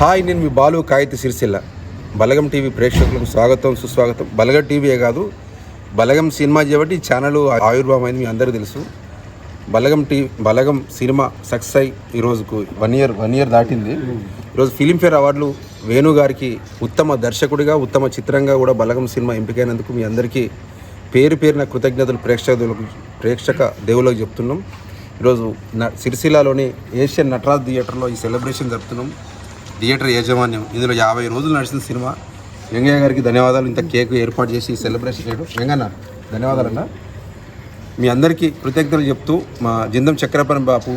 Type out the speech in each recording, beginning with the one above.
Hi నేను మీ బాలు కాగిత సిరిసిల్ల. బలగం TV ప్రేక్షకులకు స్వాగతం సుస్వాగతం. బలగం టీవీయే కాదు బలగం సినిమా చేయబట్టి ఛానల్ ఆయుర్భావమైంది మీ అందరూ తెలుసు. బలగం టీ బలగం సినిమా సక్సెస్ అయి ఈరోజుకు వన్ ఇయర్ వన్ ఇయర్ దాటింది. ఈరోజు ఫిలింఫేర్ అవార్డులు వేణు గారికి ఉత్తమ దర్శకుడిగా ఉత్తమ చిత్రంగా కూడా బలగం సినిమా ఎంపికైనందుకు మీ అందరికీ పేరు పేరున కృతజ్ఞతలు ప్రేక్షకులకు ప్రేక్షక దేవులకు చెప్తున్నాం. ఈరోజు న సిరిసిల్లాలోని ఏషియన్ నటరాజ్ థియేటర్లో ఈ సెలబ్రేషన్ జరుపుతున్నాం. థియేటర్ యాజమాన్యం. ఇందులో యాభై రోజులు నడిచిన సినిమా. వెంగయ్య గారికి ధన్యవాదాలు. ఇంత కేక్ ఏర్పాటు చేసి సెలబ్రేషన్ చేయడం. వెంగన్న ధన్యవాదాలన్న మీ అందరికీ కృతజ్ఞతలు చెప్తూ మా జిందం చక్రపరం బాపు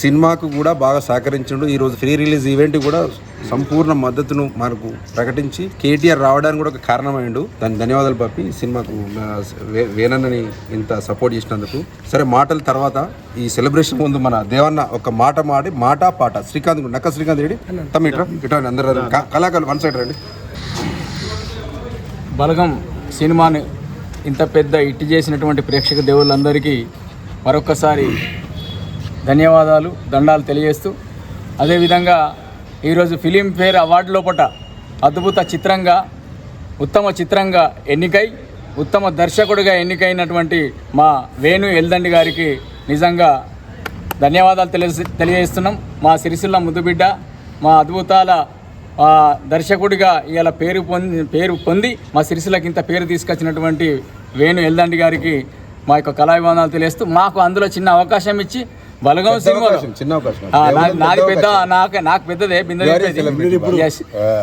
సినిమాకు కూడా బాగా సహకరించండు. ఈరోజు ఫ్రీ రిలీజ్ ఈవెంట్ కూడా సంపూర్ణ మద్దతును మనకు ప్రకటించి కేటీఆర్ రావడానికి కూడా ఒక కారణమైండు. దాని ధన్యవాదాలు పాపి సినిమాకు వే- వేనన్నని ఇంత సపోర్ట్ చేసినందుకు. సరే మాటల తర్వాత ఈ సెలబ్రేషన్ ముందు మన దేవన్న ఒక మాట మాడి మాట పాట. శ్రీకాంత్ నక్క శ్రీకాంత్ రెడ్డి తమ్మి ఇట్రా ఇటు అందరూ కళాకారులు వన్ సైడ్ రండి. బలగం సినిమాని ఇంత పెద్ద ఇట్టి చేసినటువంటి ప్రేక్షక దేవుళ్ళందరికీ మరొకసారి ధన్యవాదాలు దండాలు తెలియజేస్తూ. అదేవిధంగా ఈరోజు ఫిలింఫేర్ అవార్డు లోపట అద్భుత చిత్రంగా ఉత్తమ చిత్రంగా ఎన్నికై ఉత్తమ దర్శకుడిగా ఎన్నికైనటువంటి మా వేణు ఎల్దండి గారికి నిజంగా ధన్యవాదాలు తెలియ తెలియజేస్తున్నాం. మా సిరిసిల్ల ముద్దుబిడ్డ మా అద్భుతాల దర్శకుడిగా ఇలా పేరు పొంది పేరు పొంది మా సిరిసిల్లకి ఇంత పేరు తీసుకొచ్చినటువంటి వేణు ఎల్దండి గారికి మా యొక్క కళాభిమానాలు తెలియస్తూ మాకు అందులో చిన్న అవకాశం ఇచ్చి బలగం సినిమా చిన్న అవకాశం. నాది పెద్ద నాకు నాకు పెద్దదే.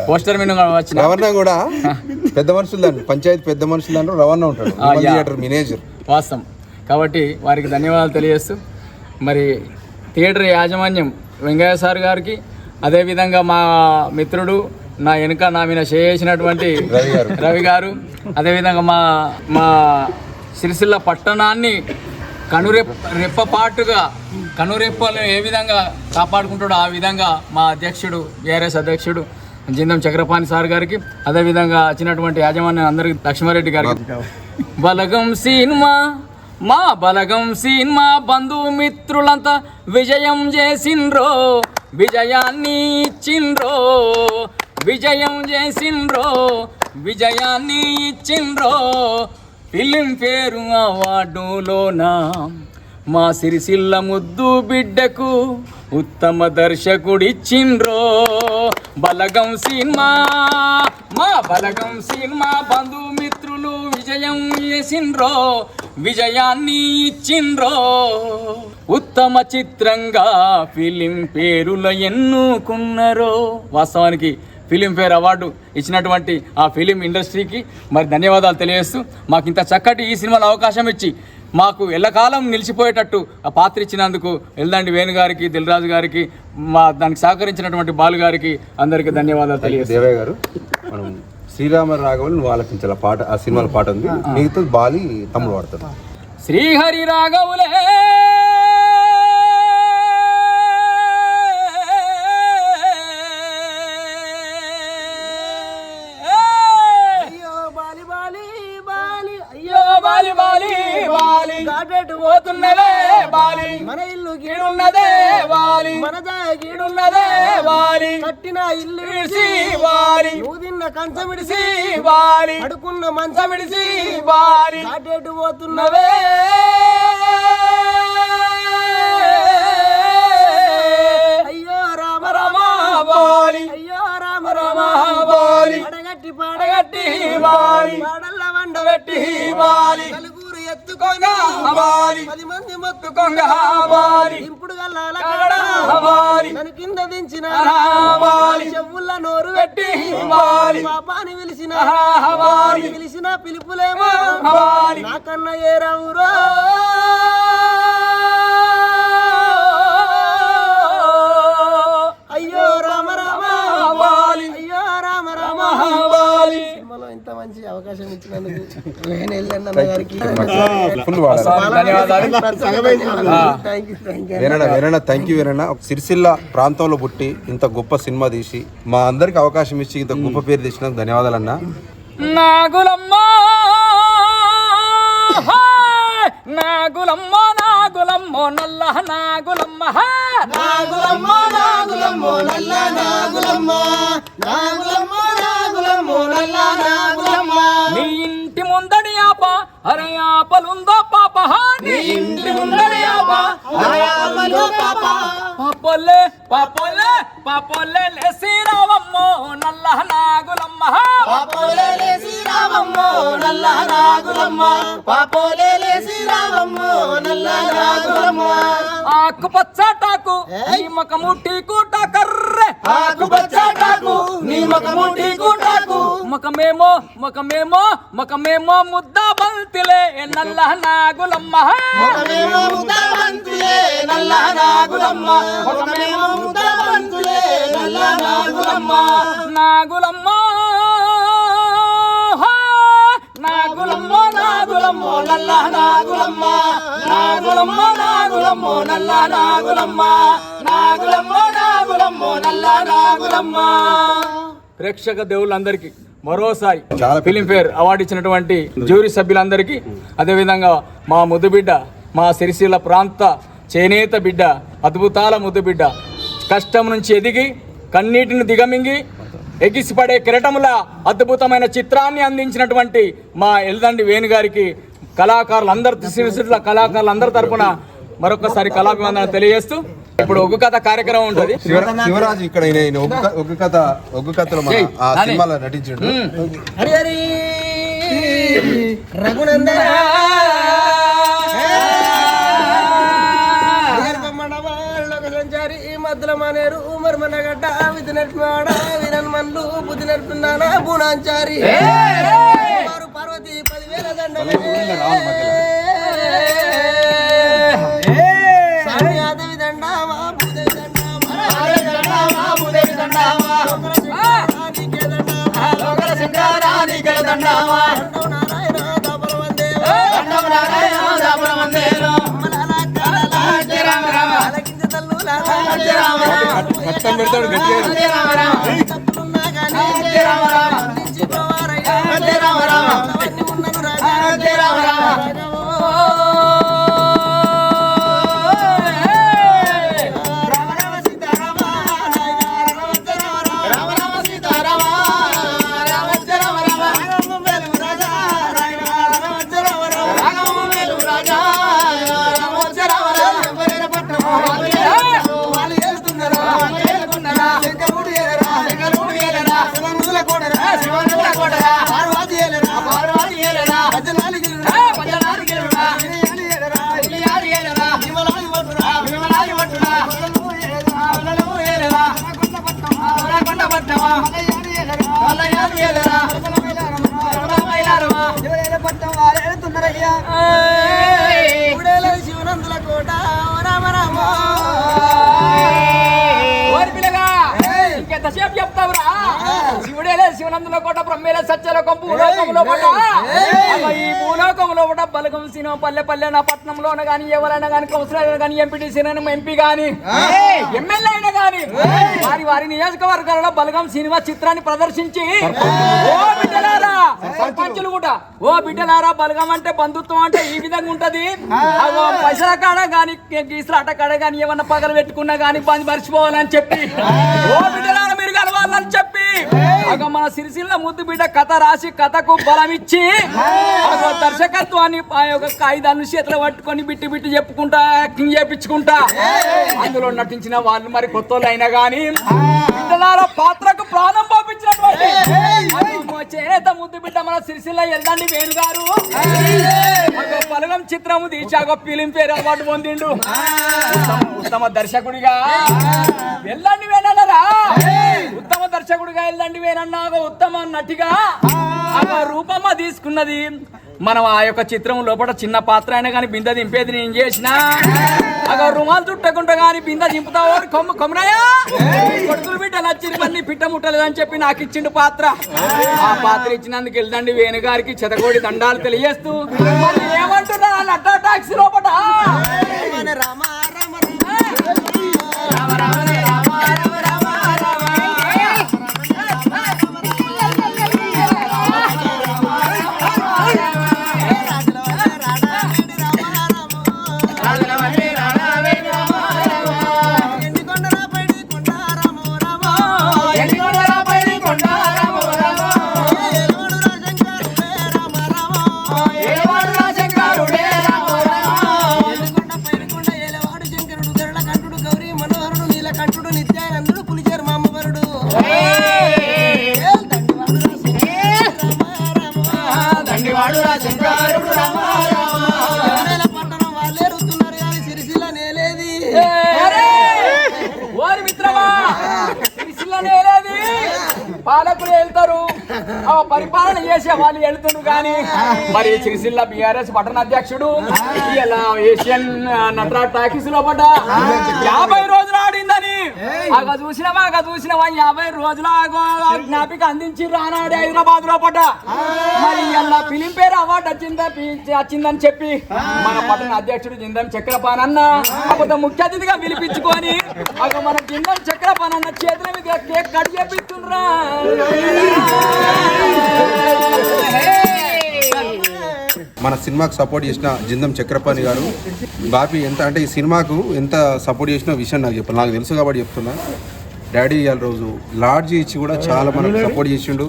పోస్టర్ మీద వచ్చిన. రవణ కూడా పెద్ద మనుషులు దాన్ని పంచాయతీ పెద్ద మనుషులు దాంట్లో రవణ ఉంటాడు. థియేటర్ మేనేజర్ వాస్తవం. కాబట్టి వారికి ధన్యవాదాలు తెలియజేస్తూ మరి థియేటర్ యాజమాన్యం వెంకయ్య సార్ గారికి అదేవిధంగా మా మిత్రుడు నా వెనుక నా మీద చేసినటువంటి రవి గారు. రవి గారు అదేవిధంగా మా మా సిరిసిల్ల పట్టణాన్ని కనురెప్ప రెప్పపాటుగా కనురెప్పలు ఏ విధంగా కాపాడుకుంటాడో ఆ విధంగా మా అధ్యక్షుడు బీఆర్ఎస్ అధ్యక్షుడు జిందం చక్రపాణి సార్ గారికి అదేవిధంగా వచ్చినటువంటి యాజమాన్యం అందరికి లక్ష్మారెడ్డి గారికి. బలగం సినిమా మా బలగం సినిమా బంధుమిత్రులంతా విజయం చేసిండ్రో విజయాన్ని ఇచ్చిండ్రో విజయం చేసిండ్రో విజయాన్ని ఇచ్చిండ్రో ఫిలిం పేరు అవార్డులోనా మా సిరిసిల్ల ముద్దు బిడ్డకు ఉత్తమ దర్శకుడిచ్చిండ్రో. బలగం సినిమా మా బలగం సినిమా బంధుమిత్రులు విజయం చేసిండ్రో విజయాన్ని ఇచ్చిండ్రో. ఉత్తమ చిత్రంగా ఫిలిం పేరుల ఎన్నుకున్నరో. వాస్తవానికి ఫిలింఫేర్ అవార్డు ఇచ్చినటువంటి ఆ ఫిలిం ఇండస్ట్రీకి మరి ధన్యవాదాలు తెలియజేస్తూ మాకు ఇంత చక్కటి ఈ సినిమాలో అవకాశం ఇచ్చి మాకు ఎల్లకాలం నిలిచిపోయేటట్టు ఆ పాత్ర ఇచ్చినందుకు ఎల్దండి వేణు గారికి దిల్రాజు గారికి మా దానికి సహకరించినటువంటి బాలు గారికి అందరికీ ధన్యవాదాలు తెలియజేస్తాను దేవయ్య గారు మనం శ్రీరామ రాఘవన్ నువ్వు ఆలపించాలి. ఆ పాట ఆ సినిమాలో పాట ఉంది. మిగతా బాలి తమ్ముడు వాడతాడు శ్రీహరి రాఘవులే! కట్టిన ఇల్లు విడిసి బాలి నువ్వు తిన్న కంచం విడిసి విడిసి బాలి పడుకున్న మంచం విడిసి బాలి గాటెటు పోతున్నవే అయ్యో రామ రామ బాలి అయ్యో రామ రామ బాలి అడగట్టి అడగట్టి పాడగట్టి బాలి పాడల్ల వండ పెట్టి బాలి నలుగురు ఎత్తుకోగా బాలి పది మంది మొత్తు కొంగ బాలి ఇప్పుడు గల్లాల కాడ బాలి నన్ను కింద దించిన చెవుల నోరు పెట్టి పాపాని పిలిచిన పిలిచిన పిలుపులేమో. నాకన్నా ఏ రావురో. అవకాశం ఇచ్చినందుకు నేను వెళ్ళండి గారికి థ్యాంక్ యూ వేరణ థ్యాంక్ వేరణ సిరిసిల్ల ప్రాంతంలో పుట్టి ఇంత గొప్ప సినిమా తీసి మా అందరికి అవకాశం ఇచ్చి ఇంత గొప్ప పేరు తెచ్చినందుకు ధన్యవాదాలు అన్న నాగులమ్మ! నాగులమ్మ నాగులమ్మ నల్ల నాగులమ్మ నాగులమ్మ హా! నాగులమ్మ నాగులమ్మో నల్ల నాగులమ్మ నాగులమ్మ నాగులమ్మో నాగులమ్మ. నీ ఇంటి ముందడి ఆప అరే ఆపలుందో పాప! నీ ఇంటి ఆప ఆపలో పాప. పాపొల్లే పాపొల్లే పాపొల్లే లేసి రావమ్మో నల్ల నాగులమ్మ. హా! పాపోలేలే శ్రీరామమ్మో నల్ల నాగులమ్మ. పాపోలేలే శ్రీరామమ్మో నల్ల నాగులమ్మ. ఆకుపచ్చ టాకు నీ ముఖము టీకుట కర్రె ఆకుపచ్చాటాకు నీ ముఖము టీకుటాకు ముఖమేమో ముఖమేమో ముఖమేమో ముద్ద బంతిలే నల్ల నాగులమ్మ. ముఖమేమో ముద్దబంతులే నల్ల నాగులమ్మ. ముఖమేమో ముద్దబంతులే నల్ల నాగులమ్మ. నాగులమ్మ నాగులమ్మ నాగులమ్మ నల్ల నాగులమ్మ. నాగులమ్మ నాగులమ్మ నల్ల నాగులమ్మ. నాగులమ్మ నాగులమ్మ నల్ల నాగులమ్మ. ప్రేక్షక దేవుళ్ళందరికీ మరోసారి చాలా ఫిలింఫేర్ అవార్డు ఇచ్చినటువంటి జ్యూరీ సభ్యులందరికీ అదేవిధంగా మా ముద్దు బిడ్డ మా సిరిసిల్ల ప్రాంత చేనేత బిడ్డ అద్భుతాల ముద్దు బిడ్డ కష్టం నుంచి ఎదిగి కన్నీటిని దిగమింగి ఎగిసిపడే కిరటముల అద్భుతమైన చిత్రాన్ని అందించినటువంటి మా ఎల్దండి వేణు గారికి కళాకారులందరి సిరిసిల్ల కళాకారులందరి తరపున మరొకసారి కళాభివందన తెలియజేస్తూ ఇప్పుడు ఒగ్గు కథ కార్యక్రమం ఉంటుంది. శివ- శివరాజు ఇక్కడ ఒగ్గు కథ ఒగ్గు కథలో ఆ. సినిమాలో నటించాడు. హరి హరి. రఘునందన. సంచారి ఈ మధ్యలో మానేరు ఉమర్ మనగడ్డ విధి నడిపివాడ విరన్ మన్లు బుద్ధి నడిపిందానా బుణాంచారి వారు పార్వతి పదివేల దండలే. రామ అలకించ తల్లులా రామ రామ. కట్టం పెడతాడు గట్టిగా. రామ రామ. Oh. శివనందులో కోట బ్రహ్మేలే సత్యలో కొంపు భూలోకంలో ఈ భూలోకంలో కూడా బలగం సినిమా పల్లె పల్లె నా పట్నంలోన గాని ఎవరైనా గాని కౌన్సిలర్ గాని ఎంపీటీసీ ఎంపీ గాని ఎమ్మెల్యే అయినా గాని వారి వారి నియోజకవర్గాలలో బలగం సినిమా చిత్రాన్ని ప్రదర్శించి ఓ బిడ్డలారా సర్పంచులు కూడా ఓ బిడ్డలారా బలగం అంటే బంధుత్వం అంటే ఈ విధంగా ఉంటది. పైసల కాడ గాని గీసలాట కాడ గాని ఏమన్నా పగలు పెట్టుకున్నా గాని బంది మర్చిపోవాలని చెప్పి ఓ బిడ్డలారా మీరు కలవాలని చెప్పి మన సిరిసిల్ల ముద్దు బిడ్డ కథ రాసి కథకు బలమిచ్చి దర్శకత్వాన్ని ఆ యొక్క కాగితాన్ని చేతిలో పట్టుకొని బిట్టి బిట్టి చెప్పుకుంటా యాక్టింగ్ చేపించుకుంటా. అందులో నటించిన వాళ్ళు మరి కొత్త వాళ్ళు అయినా కానీ పిల్లల పాత్రకు ప్రాణం పంపించినటువంటి. చేనేత ముద్దు బిడ్డ మన సిరిసిల్ల ఎల్లండి వేలు గారు. పలగం చిత్రము తీసి ఫిలిం పేరు అలవాటు పొందిండు. ఉత్తమ- దర్శకుడిగా. వెళ్ళండి వేనన్నారా ఉత్తమ దర్శకుడిగా వెళ్ళండి వేనన్నా ఒక ఉత్తమ నటిగా ఆ రూపమ్మ తీసుకున్నది. మనం ఆ యొక్క చిత్రం లోపల చిన్న పాత్ర అయినా కానీ బిందె దింపేది నేను చేసిన. అగ రుమాలు చుట్టకుంటా కానీ బిందె దింపుతావు? కొమ్ము కొమ్మనయ్యా. కొడుకులు బిడ్డ నచ్చింది మళ్ళీ పిట్ట ముట్టలేదని చెప్పి నాకు ఇచ్చిండు పాత్ర. ఆ పాత్ర ఇచ్చినందుకు వెళ్ళండి వేణు గారికి చెతకోడి దండాలు తెలియజేస్తూ. ఏమంటున్నా నడ్డా టాక్సీ లోపల. రామ సిరిసిల్లనే పాలకులు వెళ్తారు పరిపాలన చేసే వాళ్ళు వెళ్తున్నారు కానీ మరి సిరిసిల్ల బిఆర్ఎస్ పట్టణ అధ్యక్షుడు ఇలా ఏషియన్ నటరాజ్ టాకీస్లో పడ్డ. యాభై రోజులు ఆడిందా అగ చూసినవా? అగ చూసినవా? యాభై రోజుల జ్ఞాపిక అందించి రానాడు హైదరాబాద్లో పడ్డ మరి ఇలా ఫిలిం పేరు అవార్డు వచ్చిందా వచ్చిందని చెప్పి మన పట్టణ అధ్యక్షుడు జిందం చక్రపానన్న అప్పుడు ముఖ్య అతిథిగా పిలిపించుకొని అక మన జిందం చక్రపానన్న చేతుల మీద కేక్ కట్ చేపిస్తుండ్రా మన సినిమాకు సపోర్ట్ చేసిన జిందం చక్రపాణి గారు. బాపి ఎంత అంటే ఈ సినిమాకు ఎంత సపోర్ట్ చేసిన విషయం నాకు చెప్పాలి. నాకు తెలుసు కాబట్టి చెప్తున్నా. డాడీ ఇవాళ రోజు. లాడ్జ్ ఇచ్చి కూడా చాలా మనకు సపోర్ట్ చేసిండు.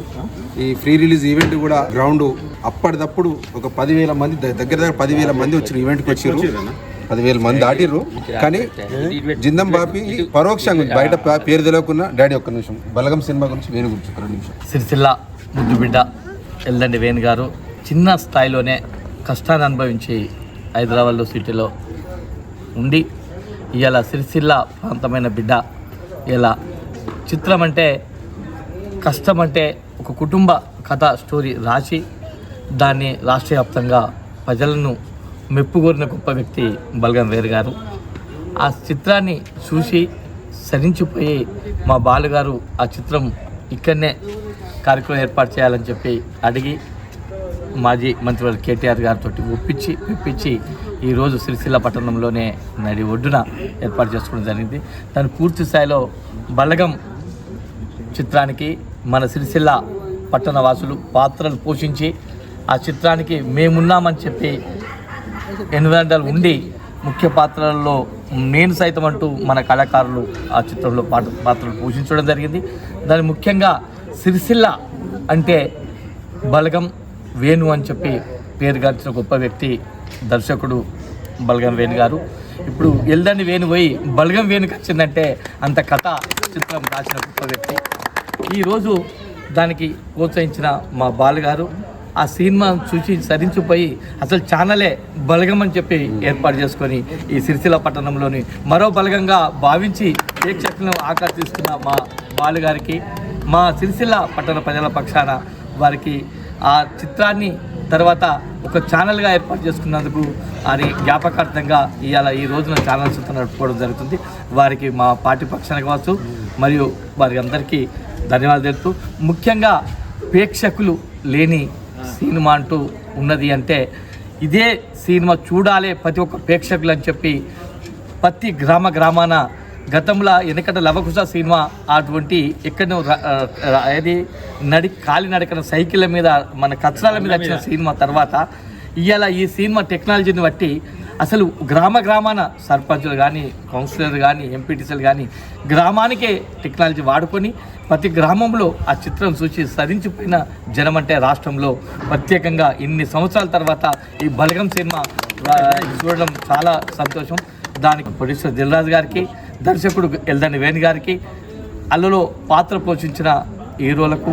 ఈ ఫ్రీ రిలీజ్ ఈవెంట్ కూడా గ్రౌండ్ అప్పటిదప్పుడు ఒక పదివేల మంది దగ్గర దగ్గర పదివేల మంది వచ్చిన ఈవెంట్కి వచ్చారు పదివేల మంది దాటిర్రు. కానీ జిందం బాపి పరోక్షంగా ఉంది. బయట పేరు తెలియకుండా డాడీ ఒక్క నిమిషం. బలగం సినిమా గురించి వేణు గురించి ఒక రెండు నిమిషం. సిరిసిల్ల ముద్దుబిడ్డ ఎల్లండి వేణు గారు. చిన్న స్థాయిలోనే కష్టాన్ని అనుభవించి హైదరాబాద్లో సిటీలో ఉండి ఇలా సిరిసిల్ల ప్రాంతమైన బిడ్డ. ఇలా చిత్రం అంటే కష్టం అంటే ఒక కుటుంబ కథ స్టోరీ రాసి దాన్ని రాష్ట్ర వ్యాప్తంగా ప్రజలను మెప్పుకోరిన గొప్ప వ్యక్తి బల్గం వేరు గారు. ఆ చిత్రాన్ని చూసి సరించిపోయి మా బాలుగారు ఆ చిత్రం ఇక్కడనే కార్యక్రమం ఏర్పాటు చేయాలని చెప్పి అడిగి మాజీ మంత్రివర్గ కేటీఆర్ గారితో ఒప్పించి మెప్పించి ఈరోజు సిరిసిల్ల పట్టణంలోనే నడి ఒడ్డున ఏర్పాటు చేసుకోవడం జరిగింది. దాని పూర్తి స్థాయిలో బలగం చిత్రానికి మన సిరిసిల్ల పట్టణ వాసులు పాత్రలు పోషించి ఆ చిత్రానికి మేమున్నామని చెప్పి ఎన్వెండర్ ఉండి ముఖ్య పాత్రల్లో నేను సైతం అంటూ మన కళాకారులు ఆ చిత్రంలో పాట పాత్రలు పోషించడం జరిగింది. దాని ముఖ్యంగా సిరిసిల్ల అంటే బలగం వేణు అని చెప్పి పేరుగాంచిన గొప్ప వ్యక్తి దర్శకుడు బలగం వేణు గారు. ఇప్పుడు ఎల్దని వేణు పోయి బలగం వేణుకి వచ్చిందంటే అంత కథ చిత్రం రాసిన గొప్ప వ్యక్తి. ఈరోజు దానికి ప్రోత్సహించిన మా బాలుగారు ఆ సినిమా చూసి సరించిపోయి అసలు ఛానలే బలగం అని చెప్పి ఏర్పాటు చేసుకొని ఈ సిరిసిల్ల పట్టణంలోని మరో బలగంగా భావించి ప్రేక్షకులను ఆకర్షిస్తున్న మా బాలుగారికి మా సిరిసిల్ల పట్టణ ప్రజల పక్షాన వారికి ఆ చిత్రాన్ని తర్వాత ఒక ఛానల్గా ఏర్పాటు చేసుకున్నందుకు అది జ్ఞాపకార్థంగా ఇవాళ ఈ రోజున ఛానల్స్ నడుపుకోవడం జరుగుతుంది. వారికి మా పార్టీ పక్షాన కావచ్చు మరియు వారికి అందరికీ ధన్యవాదాలు తెలుపుతూ ముఖ్యంగా ప్రేక్షకులు లేని సినిమా అంటూ ఉన్నది అంటే ఇదే సినిమా చూడాలి ప్రతి ఒక్క ప్రేక్షకులు అని చెప్పి ప్రతి గ్రామ గ్రామాన గతంలో వెనకట లవకుశ సినిమా అటువంటి ఎక్కడో ఏది నడి కాలినడకన సైకిళ్ళ మీద మన కచ్చరాల మీద వచ్చిన సినిమా తర్వాత ఇవాళ ఈ సినిమా టెక్నాలజీని బట్టి అసలు గ్రామ గ్రామాన సర్పంచులు కానీ కౌన్సిలర్ కానీ ఎంపీటీసీలు కానీ గ్రామానికే టెక్నాలజీ వాడుకొని ప్రతి గ్రామంలో ఆ చిత్రం చూసి సరించిపోయిన జనం అంటే రాష్ట్రంలో ప్రత్యేకంగా ఇన్ని సంవత్సరాల తర్వాత ఈ బలగం సినిమా చూడడం చాలా సంతోషం. దానికి ప్రొడ్యూసర్ దిల్రాజు గారికి దర్శకుడు ఎల్దండి వేణు గారికి అల్లలో పాత్ర పోషించిన హీరోలకు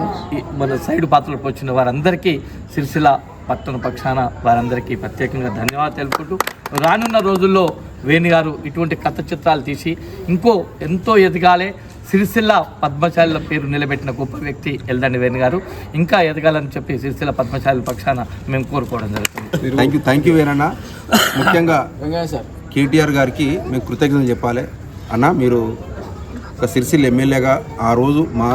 మన సైడ్ పాత్రలు పోషించిన వారందరికీ సిరిసిల్ల పట్టణ పక్షాన వారందరికీ ప్రత్యేకంగా ధన్యవాదాలు తెలుపుకుంటూ రానున్న రోజుల్లో వేణు గారు ఇటువంటి కథ చిత్రాలు తీసి ఇంకో ఎంతో ఎదగాలే సిరిసిల్ల పద్మశాలిల పేరు నిలబెట్టిన గొప్ప వ్యక్తి ఎల్దండి వేణు గారు. ఇంకా ఎదగాలని చెప్పి సిరిసిల్ల పద్మశాలి పక్షాన మేము కోరుకోవడం జరుగుతుంది. థ్యాంక్ యూ థ్యాంక్ యూ వేనన్న ముఖ్యంగా కేటీఆర్ గారికి మేము కృతజ్ఞతలు చెప్పాలి. అన్న మీరు ఒక సిరిసిల్ల ఎమ్మెల్యేగా ఆ రోజు మా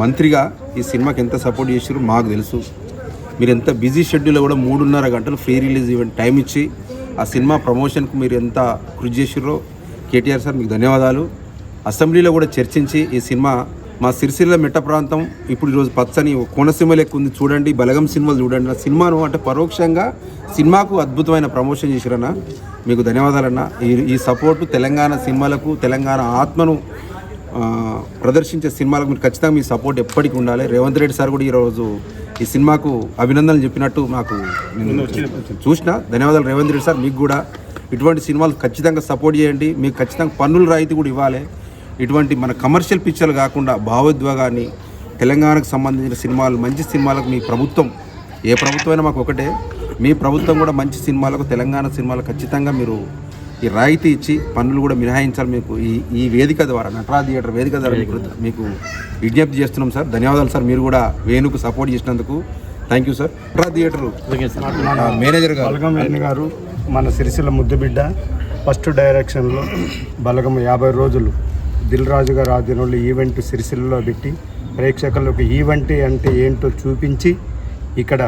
మంత్రిగా ఈ సినిమాకి ఎంత సపోర్ట్ చేసారు మాకు తెలుసు. మీరు ఎంత బిజీ షెడ్యూల్లో కూడా మూడున్నర గంటలు ఫ్రీ రిలీజ్ ఈవెంట్ టైం ఇచ్చి ఆ సినిమా ప్రమోషన్కు మీరు ఎంత కృషి చేసిర్రో కేటీఆర్ సార్ మీకు ధన్యవాదాలు. అసెంబ్లీలో కూడా చర్చించి ఈ సినిమా మా సిరిసిల్ల మెట్ట ప్రాంతం ఇప్పుడు ఈరోజు పచ్చని కోనసీమ లెక్క ఉంది చూడండి బలగం సినిమాలు చూడండి ఆ సినిమాను అంటే పరోక్షంగా సినిమాకు అద్భుతమైన ప్రమోషన్ చేసిరన్న మీకు ధన్యవాదాలన్న. ఈ ఈ సపోర్టు తెలంగాణ సినిమాలకు తెలంగాణ ఆత్మను ప్రదర్శించే సినిమాలకు మీరు ఖచ్చితంగా మీ సపోర్ట్ ఎప్పటికీ ఉండాలి. రేవంత్ రెడ్డి సార్ కూడా ఈరోజు ఈ సినిమాకు అభినందనలు చెప్పినట్టు నాకు నేను చూసిన. ధన్యవాదాలు రేవంత్ రెడ్డి సార్ మీకు కూడా. ఇటువంటి సినిమాలు ఖచ్చితంగా సపోర్ట్ చేయండి. మీకు ఖచ్చితంగా పన్నుల రాయితీ కూడా ఇవ్వాలి. ఇటువంటి మన కమర్షియల్ పిక్చర్లు కాకుండా భావోద్వేగాన్ని తెలంగాణకు సంబంధించిన సినిమాలు మంచి సినిమాలకు మీ ప్రభుత్వం ఏ ప్రభుత్వమైనా మాకు ఒకటే. మీ ప్రభుత్వం కూడా మంచి సినిమాలకు తెలంగాణ సినిమాలకు ఖచ్చితంగా మీరు ఈ రాయితీ ఇచ్చి పన్నులు కూడా మినహాయించాలి మీకు. ఈ ఈ వేదిక ద్వారా నటరా థియేటర్ వేదిక ద్వారా మీకు మీకు విజ్ఞప్తి చేస్తున్నాం సార్. ధన్యవాదాలు సార్. మీరు కూడా వేణుకు సపోర్ట్ చేసినందుకు థ్యాంక్ యూ సార్. నటరా థియేటర్ మేనేజర్ గారు. బలగం వేణు గారు మన సిరిసిల్ల ముద్దుబిడ్డ. ఫస్ట్ డైరెక్షన్లో బలగం యాభై రోజులు దిల్ రాజు గారు ఆధ్వర్యంలో ఈవెంట్ సిరిసిల్లలో పెట్టి ప్రేక్షకులకు ఈవెంట్ అంటే ఏంటో చూపించి ఇక్కడ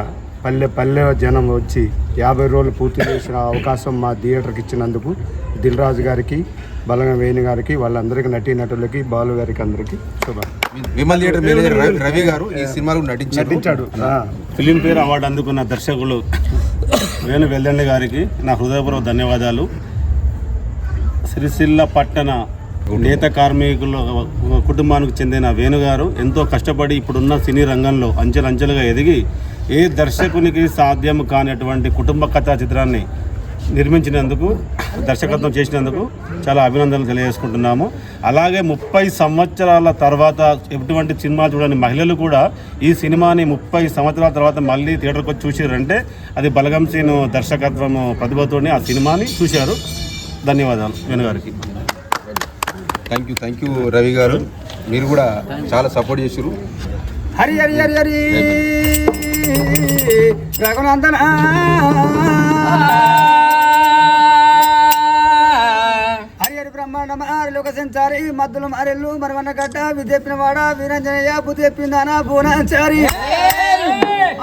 పల్లె పల్లె జనం వచ్చి యాభై రోజులు పూర్తి చేసిన అవకాశం మా థియేటర్కి ఇచ్చినందుకు దిల్ రాజు గారికి బలగం వేణు గారికి వాళ్ళందరికీ నటీనటులకి బాలు గారికి అందరికీ శుభం. విమల్ థియేటర్ మేనేజర్ రవి- గారు ఈ సినిమాలో నటించారు. నటించాడు. ఆ. ఫిలింఫేర్ అవార్డు అందుకున్న దర్శకులు వేణు వెల్దండి గారికి నా హృదయపూర్వక ధన్యవాదాలు. సిరిసిల్ల పట్టణ నేత కార్మికుల కుటుంబానికి చెందిన వేణుగారు ఎంతో కష్టపడి ఇప్పుడున్న సినీ రంగంలో అంచెలంచెలుగా ఎదిగి ఏ దర్శకునికి సాధ్యం కానటువంటి కుటుంబ కథా చిత్రాన్ని నిర్మించినందుకు దర్శకత్వం చేసినందుకు చాలా అభినందనలు తెలియజేసుకుంటున్నాము. అలాగే ముప్పై సంవత్సరాల తర్వాత ఎటువంటి సినిమా చూడని మహిళలు కూడా ఈ సినిమాని ముప్పై సంవత్సరాల తర్వాత మళ్ళీ థియేటర్కి వచ్చి చూసారంటే అది బలగం సీను దర్శకత్వం ప్రతిభతోనే ఆ సినిమాని చూశారు. ధన్యవాదాలు వేణుగారికి thank you thank you Ravi గారు. మీరు కూడా చాలా సపోర్ట్ చేసారు హరి హరి హరి హరి! రఘునందన? హరి బ్రహ్మాండ మారి సంచారి మద్దులు మరెల్లు మరవన్న గడ్డ విదెప్పిన వాడ వీరంజనయ్య బుద్ధెప్పిందాన భువనాచారి.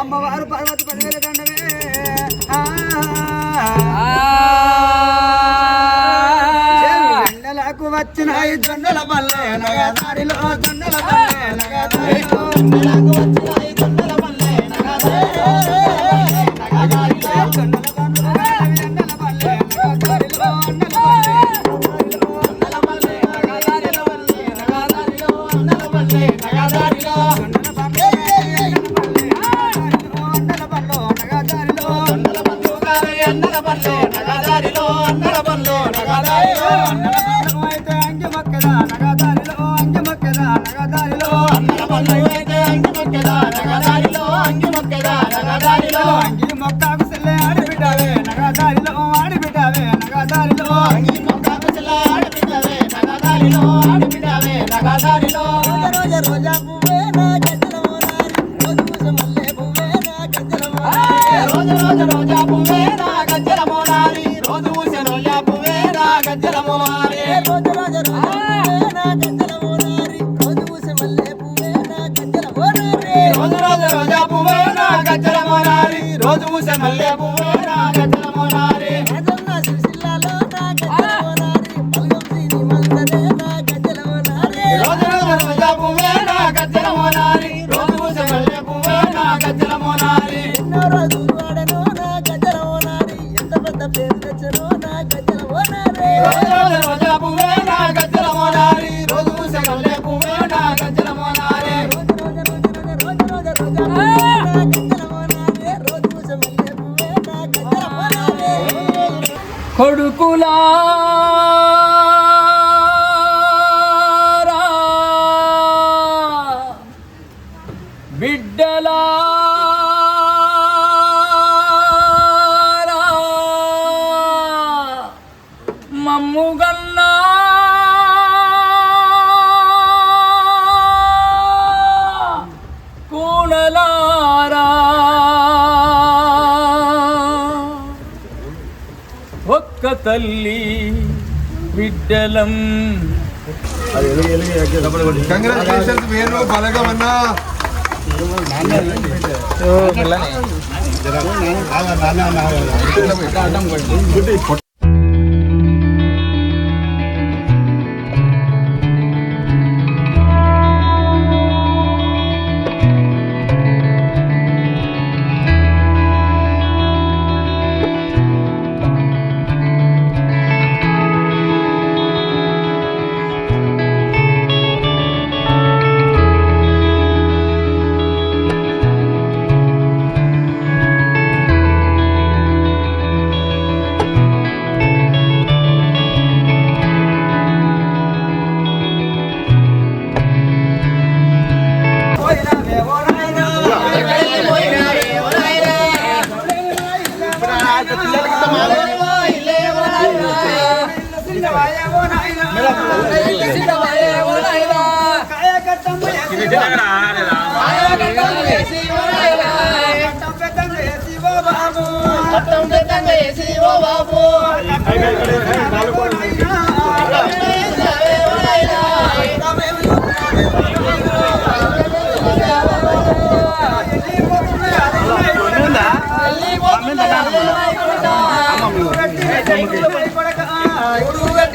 అమ్మవారు పర్వతి పదివేల గండమే ఎండలకు వచ్చిన జొన్నల పల్లె నగదారిలో జొన్నల పల్లె నగదారిలో Bye. కొడుకులా విఠలం కంగ్రాచులేషన్స్ మీరు బలగమన్నా నాన్న ¡Vamos! ¡Vamos!